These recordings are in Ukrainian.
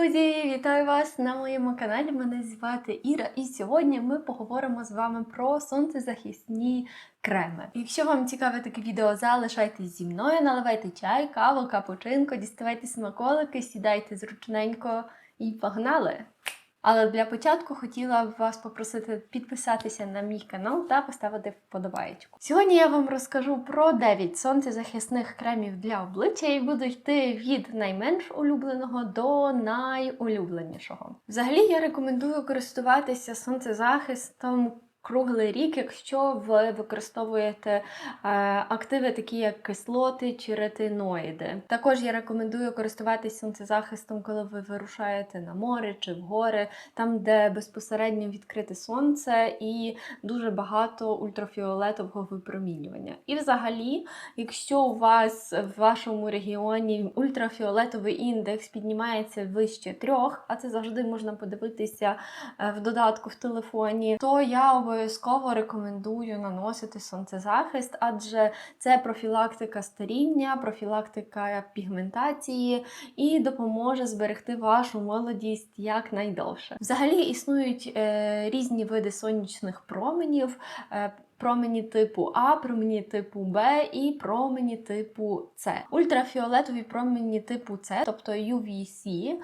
Друзі, вітаю вас на моєму каналі. Мене звати Іра, і сьогодні ми поговоримо з вами про сонцезахисні креми. Якщо вам цікаве таке відео, залишайтесь зі мною, наливайте чай, каву, капучинко, діставайте смаколики, сідайте зручненько і погнали! Але для початку хотіла б вас попросити підписатися на мій канал та поставити вподобайку. Сьогодні я вам розкажу про 9 сонцезахисних кремів для обличчя і буду йти від найменш улюбленого до найулюбленішого. Взагалі я рекомендую користуватися сонцезахистом. Круглий рік, якщо ви використовуєте е, активи, такі як кислоти чи ретиноїди. Також я рекомендую користуватися сонцезахистом, коли ви вирушаєте на море чи в гори, там, де безпосередньо відкрите сонце і дуже багато ультрафіолетового випромінювання. І взагалі, якщо у вас в вашому регіоні ультрафіолетовий індекс піднімається вище трьох, а це завжди можна подивитися е, в додатку в телефоні, то я рекомендую наносити сонцезахист, адже це профілактика старіння, профілактика пігментації і допоможе зберегти вашу молодість якнайдовше. Взагалі існують е, різні види сонячних променів. Е, Промені типу А, промені типу Б і промені типу С. Ультрафіолетові промені типу С, тобто UVC,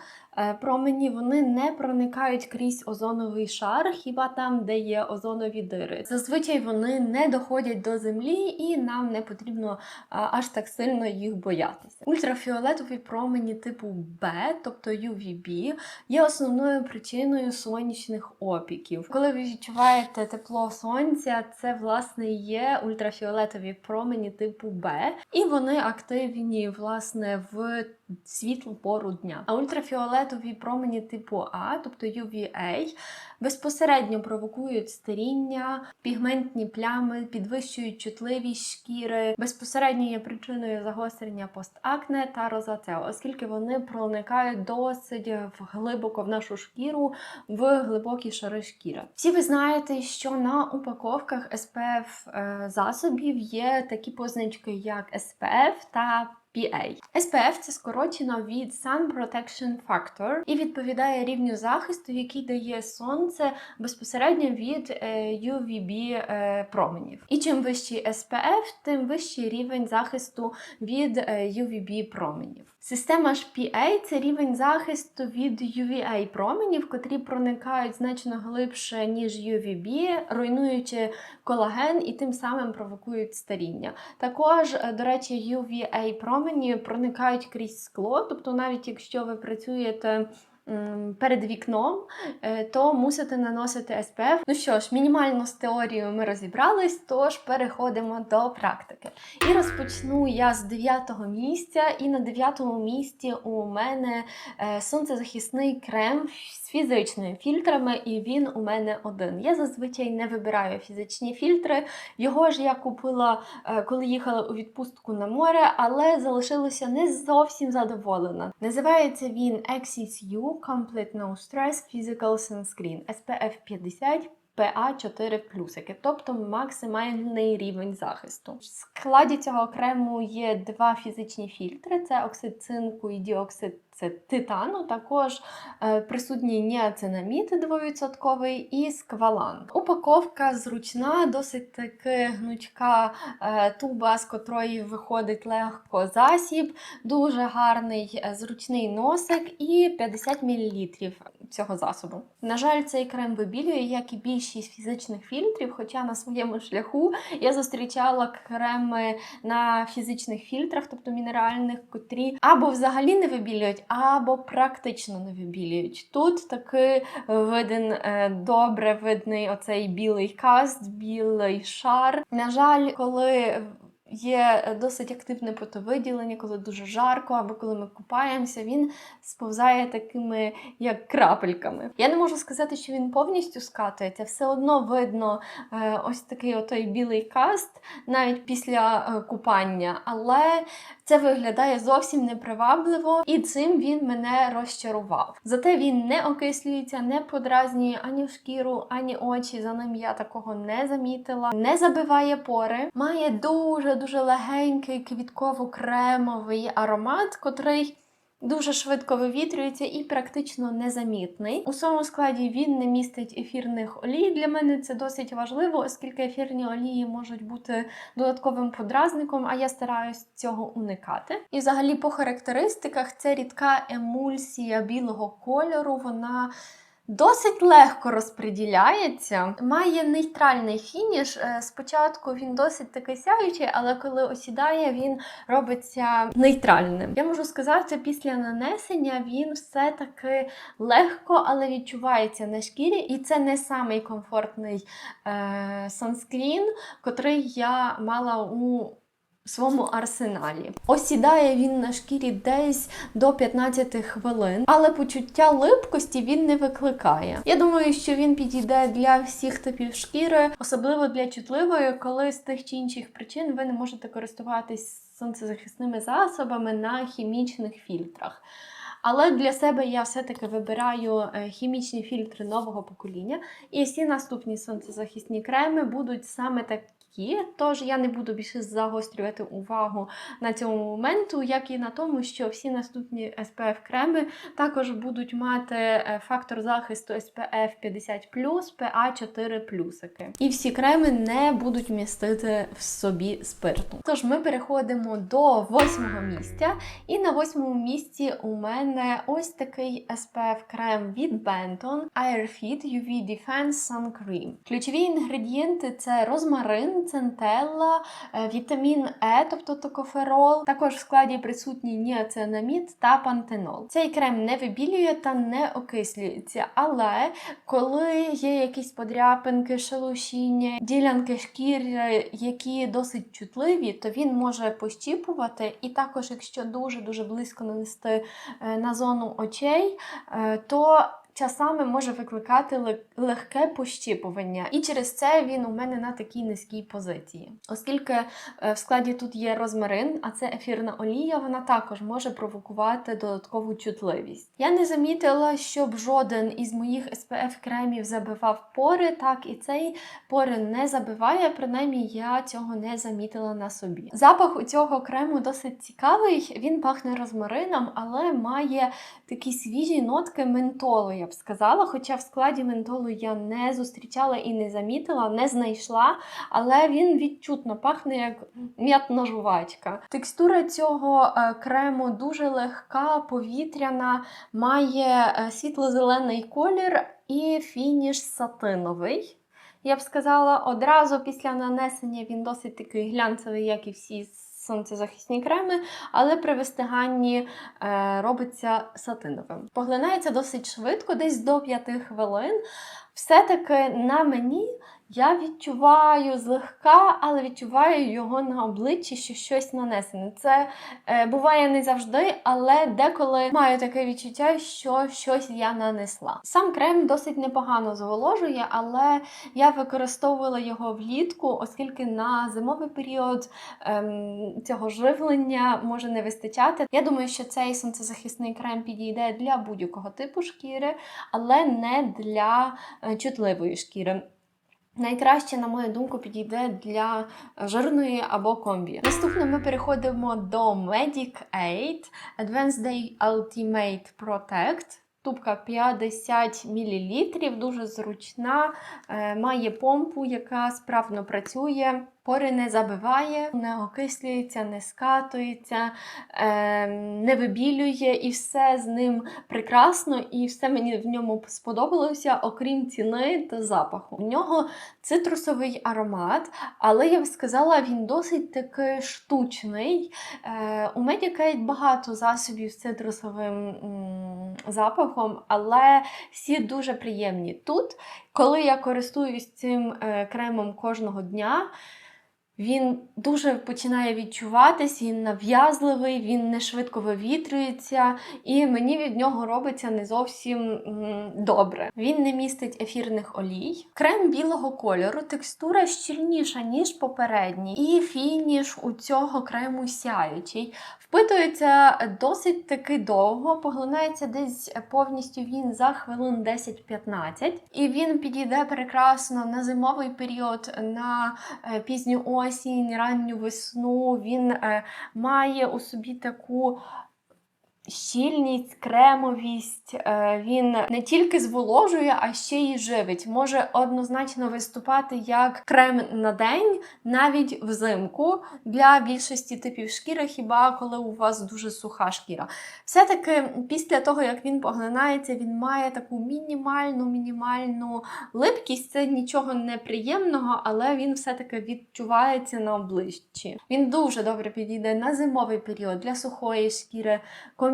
промені вони не проникають крізь озоновий шар, хіба там, де є озонові дири. Зазвичай вони не доходять до землі, і нам не потрібно аж так сильно їх боятися. Ультрафіолетові промені типу Б, тобто UVB, є основною причиною сонячних опіків. Коли ви відчуваєте тепло сонця, це власне є ультрафіолетові промені типу Б, і вони активні власне в світлу пору дня. А ультрафіолетові промені типу А, тобто UVA, безпосередньо провокують старіння, пігментні плями, підвищують чутливість шкіри, безпосередньо є причиною загострення постакне та розацео, оскільки вони проникають досить глибоко в нашу шкіру, в глибокі шари шкіри. Всі ви знаєте, що на упаковках SPF е, засобів є такі позначки, як SPF та PA. SPF – це скорочено від Sun Protection Factor і відповідає рівню захисту, який дає сонце безпосередньо від UVB е, променів. І чим вищий SPF, тим вищий рівень захисту від UVB променів. Система ж PA це рівень захисту від UVA променів, котрі проникають значно глибше, ніж UVB, руйнуючи колаген і тим самим провокують старіння. Також, до речі, UVA промені проникають крізь скло, тобто навіть якщо ви працюєте перед вікном, е, то мусите наносити SPF. Ну що ж, мінімально з теорією ми розібрались, тож переходимо до практики. І розпочну я з 9 місця, і на 9 місці у мене е, сонцезахисний крем з фізичними фільтрами, і він у мене один. Я зазвичай не вибираю фізичні фільтри. Його ж я купила, е, коли їхала у відпустку на море, але залишилася не зовсім задоволена. Називається він Axis U Complete No Stress Physical Sunscreen SPF 50 PA4 плюсики, тобто максимальний рівень захисту. В складі цього крему є два фізичні фільтри: це оксид цинку і діоксид титану, також е, присутній ніацинамід 2% і сквалан. Упаковка зручна, досить таки гнучка е, туба, з котрої виходить легко засіб, дуже гарний е, зручний носик і 50 мл цього засобу. На жаль, цей крем вибілює, як і більшість фізичних фільтрів, хоча на своєму шляху я зустрічала креми на фізичних фільтрах, тобто мінеральних, котрі або взагалі не вибілюють, або практично не вибілюють. Тут таки виден е, добре видний оцей білий каст, білий шар. На жаль, коли Є досить активне потовиділення, коли дуже жарко, або коли ми купаємося, він сповзає такими як крапельками. Я не можу сказати, що він повністю скатується, все одно видно е, ось такий отой білий каст навіть після е, купання, але це виглядає зовсім непривабливо, і цим він мене розчарував. Зате він не окислюється, не подразнює ані шкіру, ані очі. За ним я такого не замітила, не забиває пори, має дуже дуже легенький квітково-кремовий аромат, котрий Дуже швидко вивітрюється і практично незамітний. У своєму складі він не містить ефірних олій. Для мене це досить важливо, оскільки ефірні олії можуть бути додатковим подразником, а я стараюсь цього уникати. І взагалі, по характеристиках, це рідка емульсія білого кольору. Вона Досить легко розподіляється, має нейтральний фініш. Е, Спочатку він досить такий сяючий, але коли осідає, він робиться нейтральним. Я можу сказати, після нанесення він все-таки легко, але відчувається на шкірі, і це не самий комфортний е, санскрін, котрий я мала у своєму арсеналі. Осідає він на шкірі десь до 15 хвилин, але почуття липкості він не викликає. Я думаю, що він підійде для всіх типів шкіри, особливо для чутливої, коли з тих чи інших причин ви не можете користуватись сонцезахисними засобами на хімічних фільтрах. Але для себе я все-таки вибираю е, хімічні фільтри нового покоління, і всі наступні сонцезахисні креми будуть саме такі. Тож я не буду більше загострювати увагу на цьому моменту, як і на тому, що всі наступні SPF креми також будуть мати е, фактор захисту SPF 50 PA 4 плюсики. І всі креми не будуть містити в собі спирту. Тож ми переходимо до восьмого місця. І на восьмому місці у мене ось такий SPF крем від Benton Airfit UV Defense Sun Cream. Ключові інгредієнти це розмарин центелла, е, вітамін Е, тобто токоферол. Також в складі присутній ніацинамід та пантенол. Цей крем не вибілює та не окислюється, але коли є якісь подряпинки, шелушіння, ділянки шкіри, які досить чутливі, то він може пощіпувати. І також, якщо дуже-дуже близько нанести е, на зону очей, е, то часами може викликати легке пощіпування, і через це він у мене на такій низькій позиції. Оскільки е, в складі тут є розмарин, а це ефірна олія, вона також може провокувати додаткову чутливість. Я не замітила, щоб жоден із моїх SPF кремів забивав пори, так і цей пори не забиває, принаймні я цього не замітила на собі. Запах у цього крему досить цікавий, він пахне розмарином, але має такі свіжі нотки ментолу б сказала. Хоча в складі ментолу я не зустрічала і не замітила, не знайшла, але він відчутно пахне як м'ятна жувачка. Текстура цього е, крему дуже легка, повітряна, має е, світло-зелений колір і фініш сатиновий. Я б сказала, одразу після нанесення він досить такий глянцевий, як і всі сонцезахисні креми, але при вистиганні е, робиться сатиновим. Поглинається досить швидко, десь до 5 хвилин. Все-таки на мені я відчуваю злегка, але відчуваю його на обличчі, що щось нанесене. Це е, буває не завжди, але деколи маю таке відчуття, що щось я нанесла. Сам крем досить непогано зволожує, але я використовувала його влітку, оскільки на зимовий період ем, цього живлення може не вистачати. Я думаю, що цей сонцезахисний крем підійде для будь-якого типу шкіри, але не для е, чутливої шкіри. Найкраще, на мою думку, підійде для жирної або комбі. Наступно ми переходимо до Medic Aid Advanced Day Ultimate Protect. Тубка 50 мл, дуже зручна, е, має помпу, яка справно працює. Пори не забиває, не окислюється, не скатується, е, не вибілює, і все з ним прекрасно, і все мені в ньому сподобалося, окрім ціни та запаху. У нього цитрусовий аромат, але я б сказала, він досить таки штучний. Е, У Medicaid багато засобів з цитрусовим запахом, але всі дуже приємні. Тут, коли я користуюсь цим е, кремом кожного дня, він дуже починає відчуватись, він нав'язливий, він не швидко вивітрюється, і мені від нього робиться не зовсім добре. Він не містить ефірних олій. Крем білого кольору, текстура щільніша, ніж попередній, і фініш у цього крему сяючий. Впитується досить таки довго, поглинається десь повністю він за хвилин 10-15. І він підійде прекрасно на зимовий період, на е, пізню осінь, ранню весну. Він е, має у собі таку щільність, кремовість. Е, Він не тільки зволожує, а ще й живить. Може однозначно виступати як крем на день, навіть взимку для більшості типів шкіри, хіба коли у вас дуже суха шкіра. Все-таки після того, як він поглинається, він має таку мінімальну, мінімальну липкість. Це нічого неприємного, але він все-таки відчувається на обличчі. Він дуже добре підійде на зимовий період для сухої шкіри,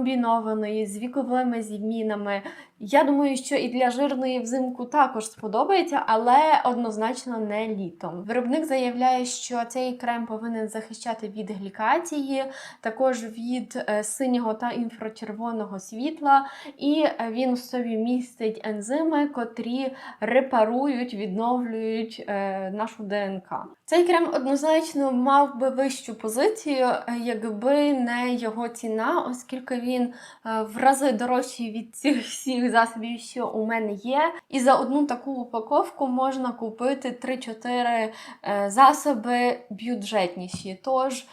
комбінованої з віковими змінами. Я думаю, що і для жирної взимку також сподобається, але однозначно не літом. Виробник заявляє, що цей крем повинен захищати від глікації, також від е, синього та інфрачервоного світла, і е, він в собі містить ензими, котрі репарують, відновлюють е, нашу ДНК. Цей крем однозначно мав би вищу позицію, якби не його ціна, оскільки він в рази дорожчий від цих всіх засобів, що у мене є. І за одну таку упаковку можна купити 3-4 е, засоби бюджетніші. Тож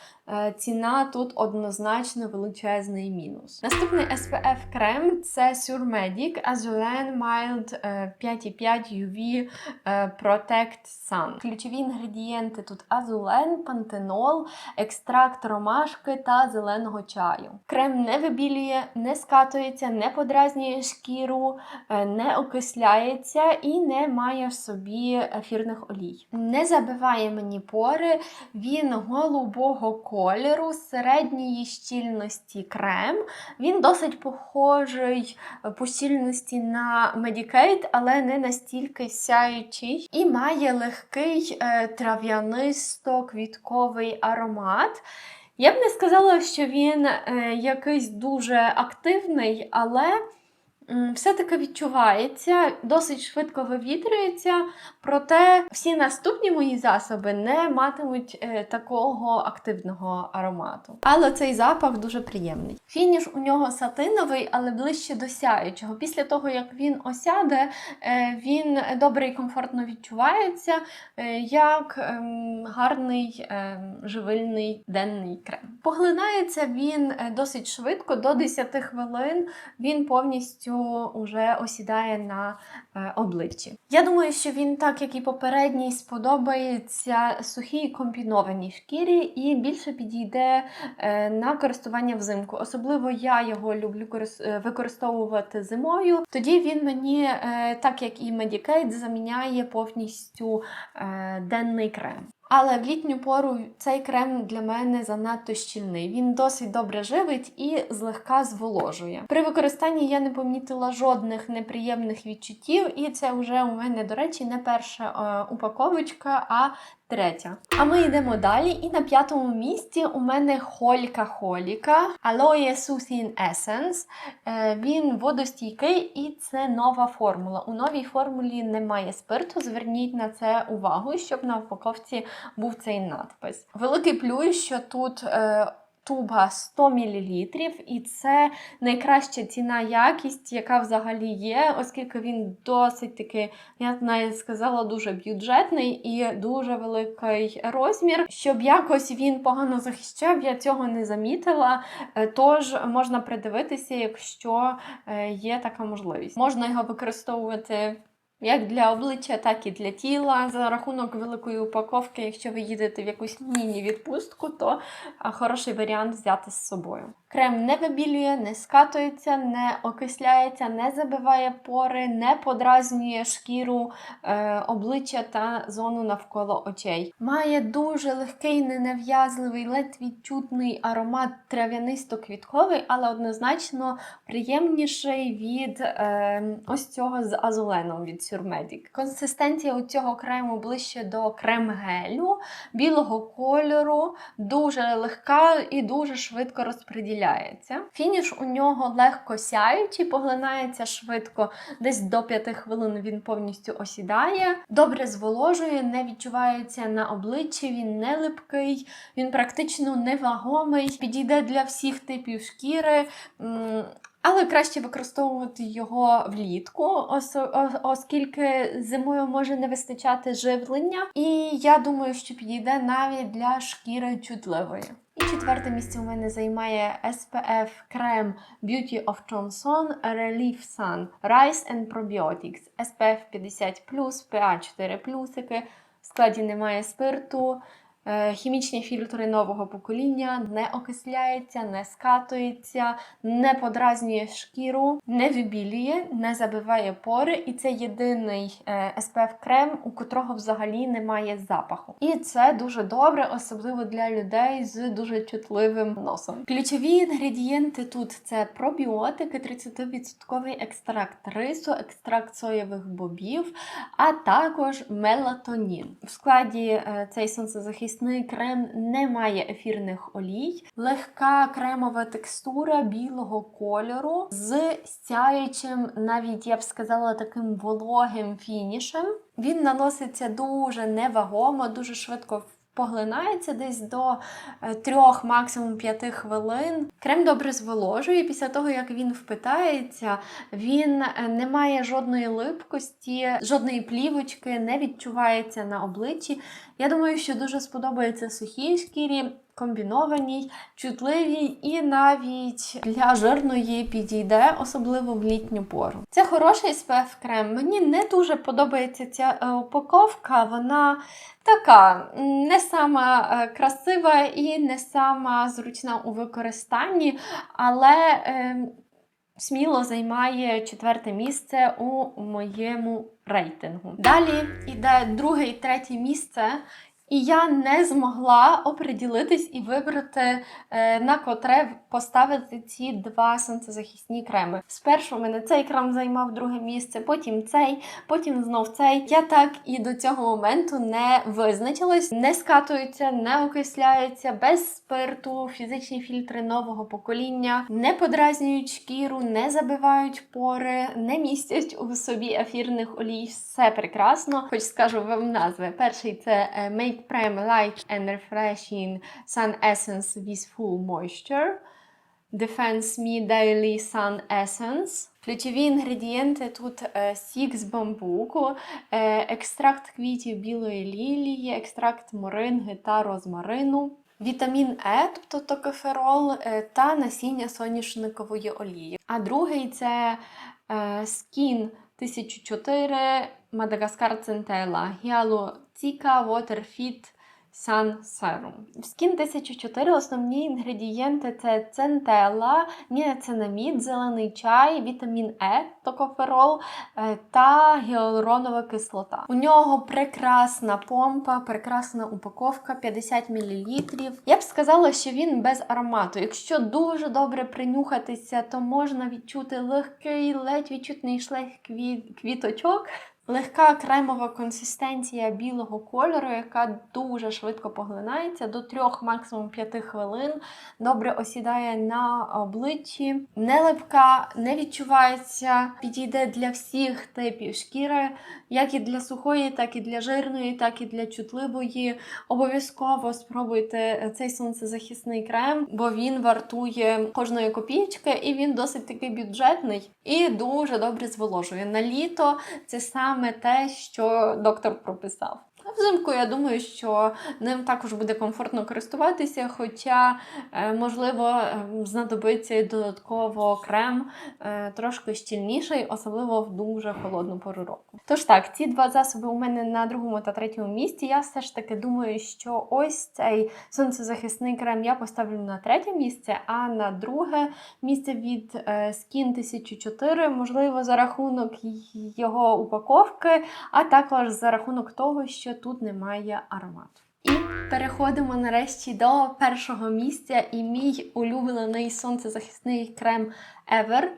ціна тут однозначно величезний мінус. Наступний SPF крем це Surmedic Azulen Mild е, 5,5 UV е, Protect Sun. Ключові інгредієнти тут азулен, пантенол, екстракт ромашки та зеленого чаю. Крем не вибілює, не скатується, не подразнює шкіру, е, не окисляється і не має в собі ефірних олій. Не забиває мені пори, він голубого кольору, середньої щільності крем. Він досить похожий по щільності на Medicaid, але не настільки сяючий. І має легкий е, трав'янисто-квітковий аромат. Я б не сказала, що він е, якийсь дуже активний, але все-таки відчувається, досить швидко вивітрюється, проте всі наступні мої засоби не матимуть е, такого активного аромату. Але цей запах дуже приємний. Фініш у нього сатиновий, але ближче до сяючого. Після того, як він осяде, е, він добре і комфортно відчувається, е, як ем, гарний ем, живильний денний крем. Поглинається він досить швидко, до 10 хвилин він повністю уже осідає на е, обличчі. Я думаю, що він, так як і попередній, сподобається сухій комбінованій шкірі і більше підійде е, на користування взимку. Особливо я його люблю е, використовувати зимою. Тоді він мені, так як і Medicaid, заміняє повністю денний крем. Але в літню пору цей крем для мене занадто щільний. Він досить добре живить і злегка зволожує. При використанні я не помітила жодних неприємних відчуттів, і це вже у мене, до речі, не перша е, упаковочка, а третя. А ми йдемо далі. І на п'ятому місці у мене Холька Холіка Aloe Soothing Essence. Е, Він водостійкий і це нова формула. У новій формулі немає спирту. Зверніть на це увагу, щоб на упаковці був цей надпис. Великий плюс, що тут. Туба 100 мл, і це найкраща ціна якість, яка взагалі є, оскільки він досить таки, я навіть сказала, дуже бюджетний і дуже великий розмір. Щоб якось він погано захищав, я цього не замітила. Е, Тож можна придивитися, якщо е, є така можливість. Можна його використовувати. Як для обличчя, так і для тіла. За рахунок великої упаковки, якщо ви їдете в якусь міні-відпустку, то хороший варіант взяти з собою. Крем не вибілює, не скатується, не окисляється, не забиває пори, не подразнює шкіру, е, обличчя та зону навколо очей. Має дуже легкий, ненав'язливий, ледь відчутний аромат трав'янисто-квітковий, але однозначно приємніший від е, ось цього з азуленом від Surmedic. Консистенція у цього крему ближче до крем-гелю, білого кольору, дуже легка і дуже швидко розподіляється. Фініш у нього легко сяючий, поглинається швидко, десь до 5 хвилин він повністю осідає. Добре зволожує, не відчувається на обличчі, він не липкий, він практично невагомий, підійде для всіх типів шкіри. Але краще використовувати його влітку, ос- оскільки зимою може не вистачати живлення. І я думаю, що підійде навіть для шкіри чутливої. І четверте місце у мене займає SPF крем Beauty of Johnson Relief Sun Rice and Probiotics SPF 50+, PA 4+, в складі немає спирту, хімічні фільтри нового покоління, не окисляється, не скатується, не подразнює шкіру, не вибілює, не забиває пори, і це єдиний е, SPF крем, у котрого взагалі немає запаху. І це дуже добре, особливо для людей з дуже чутливим носом. Ключові інгредієнти тут це пробіотики, 30% екстракт рису, екстракт соєвих бобів, а також мелатонін. В складі е, цей сонцезахисний крем не має ефірних олій, легка кремова текстура білого кольору з сяючим, навіть я б сказала, таким вологим фінішем. Він наноситься дуже невагомо, дуже швидко поглинається десь до е, трьох, максимум п'яти хвилин. Крем добре зволожує. Після того, як він впитається, він е, не має жодної липкості, жодної плівочки, не відчувається на обличчі. Я думаю, що дуже сподобається сухій шкірі. Комбінованій, чутливій і навіть для жирної підійде, особливо в літню пору. Це хороший SPF крем. Мені не дуже подобається ця е, упаковка. Вона така не сама е, красива і не сама зручна у використанні, але е, сміло займає четверте місце у моєму рейтингу. Далі йде друге і третє місце. І я не змогла оприділитись і вибрати, е, на котре поставити ці два сонцезахисні креми. Спершу мене цей крем займав друге місце, потім цей, потім знов цей. Я так і до цього моменту не визначилась, не скатуються, не окисляються, без спирту, фізичні фільтри нового покоління, не подразнюють шкіру, не забивають пори, не містять у собі ефірних олій. Все прекрасно. Хоч скажу вам назви. Перший це е, Make Prime Light and Refreshing Sun Essence with Full Moisture. Defense Me Daily Sun Essence. Ключові інгредієнти тут е, сік з бамбуку, е, екстракт квітів білої лілії, екстракт моринги та розмарину, вітамін Е, тобто токоферол, е, та насіння соняшникової олії. А другий це Skin 1004 Мадагаскар Центела Гіалуціка Waterfit Sun Serum. В Skin 1004 основні інгредієнти це центела, ніацинамід, зелений чай, вітамін Е, токоферол е, та гіалуронова кислота. У нього прекрасна помпа, прекрасна упаковка 50 мл. Я б сказала, що він без аромату. Якщо дуже добре принюхатися, то можна відчути легкий, ледь відчутний шлейф квіточок. Легка кремова консистенція білого кольору, яка дуже швидко поглинається до 3 максимум 5 хвилин. Добре осідає на обличчі, не липка, не відчувається, підійде для всіх типів шкіри, як і для сухої, так і для жирної, так і для чутливої. Обов'язково спробуйте цей сонцезахисний крем, бо він вартує кожної копійки і він досить такий бюджетний і дуже добре зволожує. На літо це саме те, що доктор прописав. Взимку я думаю, що ним також буде комфортно користуватися, хоча, е, можливо, е, знадобиться додатково крем е, трошки щільніший, особливо в дуже холодну пору року. Тож так, ці два засоби у мене на другому та третьому місці. Я все ж таки думаю, що ось цей сонцезахисний крем я поставлю на третє місце, а на друге місце від Skin 1004, можливо, за рахунок його упаковки, а також за рахунок того, що тут немає аромату. І переходимо нарешті до першого місця. І мій улюблений сонцезахисний крем Ever.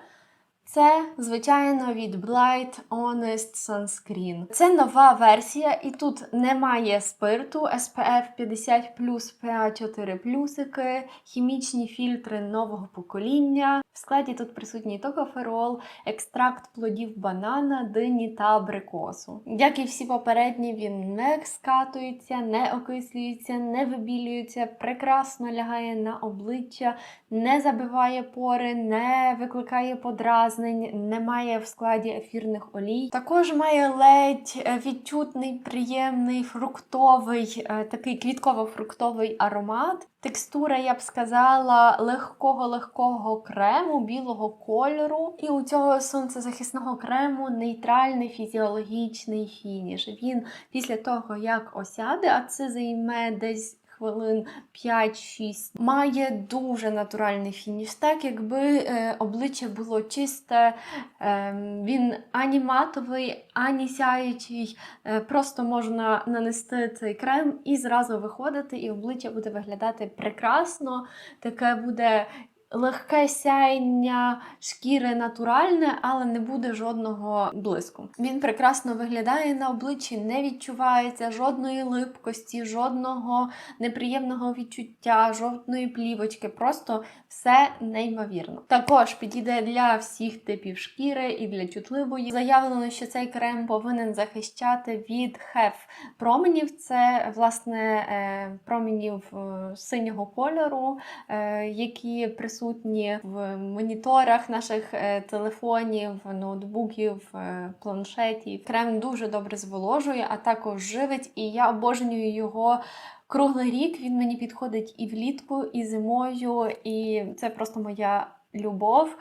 Це, звичайно, від Blight Honest Sunscreen. Це нова версія, і тут немає спирту, SPF 50 PA 4 плюсики, хімічні фільтри нового покоління. В складі тут присутній токоферол, екстракт плодів банана, дині та абрикосу. Як і всі попередні, він не скатується, не окислюється, не вибілюється, прекрасно лягає на обличчя, не забиває пори, не викликає подразнень, не має в складі ефірних олій. Також має ледь відчутний, приємний фруктовий, такий квітково-фруктовий аромат. Текстура, я б сказала, легкого-легкого крему білого кольору. І у цього сонцезахисного крему нейтральний фізіологічний фініш. Він після того, як осяде, а це займе десь. Хвилин 5-6 має дуже натуральний фініш. Так, якби е, обличчя було чисте, е, він ані матовий, ані сяючий. Е, просто можна нанести цей крем і зразу виходити, і обличчя буде виглядати прекрасно. Таке буде легке сяєння шкіри натуральне, але не буде жодного блиску. Він прекрасно виглядає на обличчі, не відчувається жодної липкості, жодного неприємного відчуття, жодної плівочки. Просто все неймовірно. Також підійде для всіх типів шкіри і для чутливої. Заявлено, що цей крем повинен захищати від хеф променів. Це власне е, променів е, синього кольору, е, які присутні в моніторах наших е, телефонів, ноутбуків, е, планшетів. Крем дуже добре зволожує, а також живить, і я обожнюю його. Круглий рік він мені підходить і влітку, і зимою, і це просто моя любов.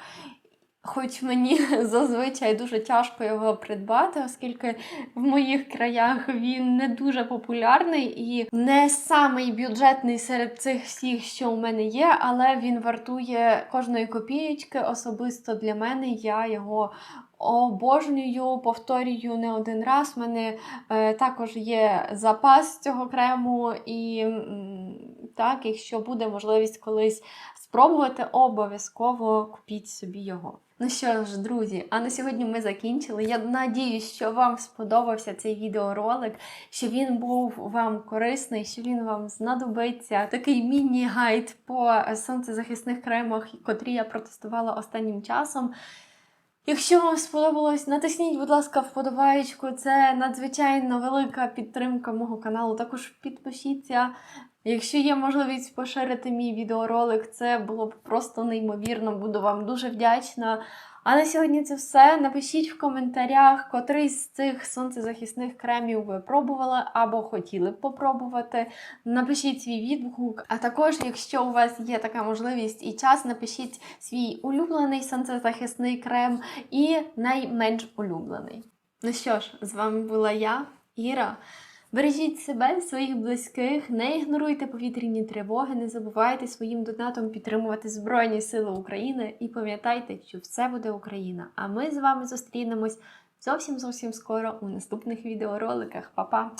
Хоч мені зазвичай дуже тяжко його придбати, оскільки в моїх краях він не дуже популярний і не самий бюджетний серед цих всіх, що у мене є, але він вартує кожної копієчки. Особисто для мене я його обожнюю, повторюю не один раз. У мене е, також є запас цього крему, і так, якщо буде можливість колись спробувати, обов'язково купіть собі його. Ну що ж, друзі, а на сьогодні ми закінчили. Я надіюсь, що вам сподобався цей відеоролик, що він був вам корисний, що він вам знадобиться. Такий міні-гайд по сонцезахисних кремах, котрі я протестувала останнім часом. Якщо вам сподобалось, натисніть, будь ласка, вподобаєчку. Це надзвичайно велика підтримка мого каналу. Також підпишіться. Якщо є можливість поширити мій відеоролик, це було б просто неймовірно. Буду вам дуже вдячна. А на сьогодні це все. Напишіть в коментарях, котрий з цих сонцезахисних кремів ви пробували або хотіли б попробувати. Напишіть свій відгук. А також, якщо у вас є така можливість і час, напишіть свій улюблений сонцезахисний крем і найменш улюблений. Ну що ж, з вами була я, Іра. Бережіть себе, своїх близьких, не ігноруйте повітряні тривоги, не забувайте своїм донатом підтримувати Збройні Сили України і пам'ятайте, що все буде Україна. А ми з вами зустрінемось зовсім зовсім скоро у наступних відеороликах. Па-па!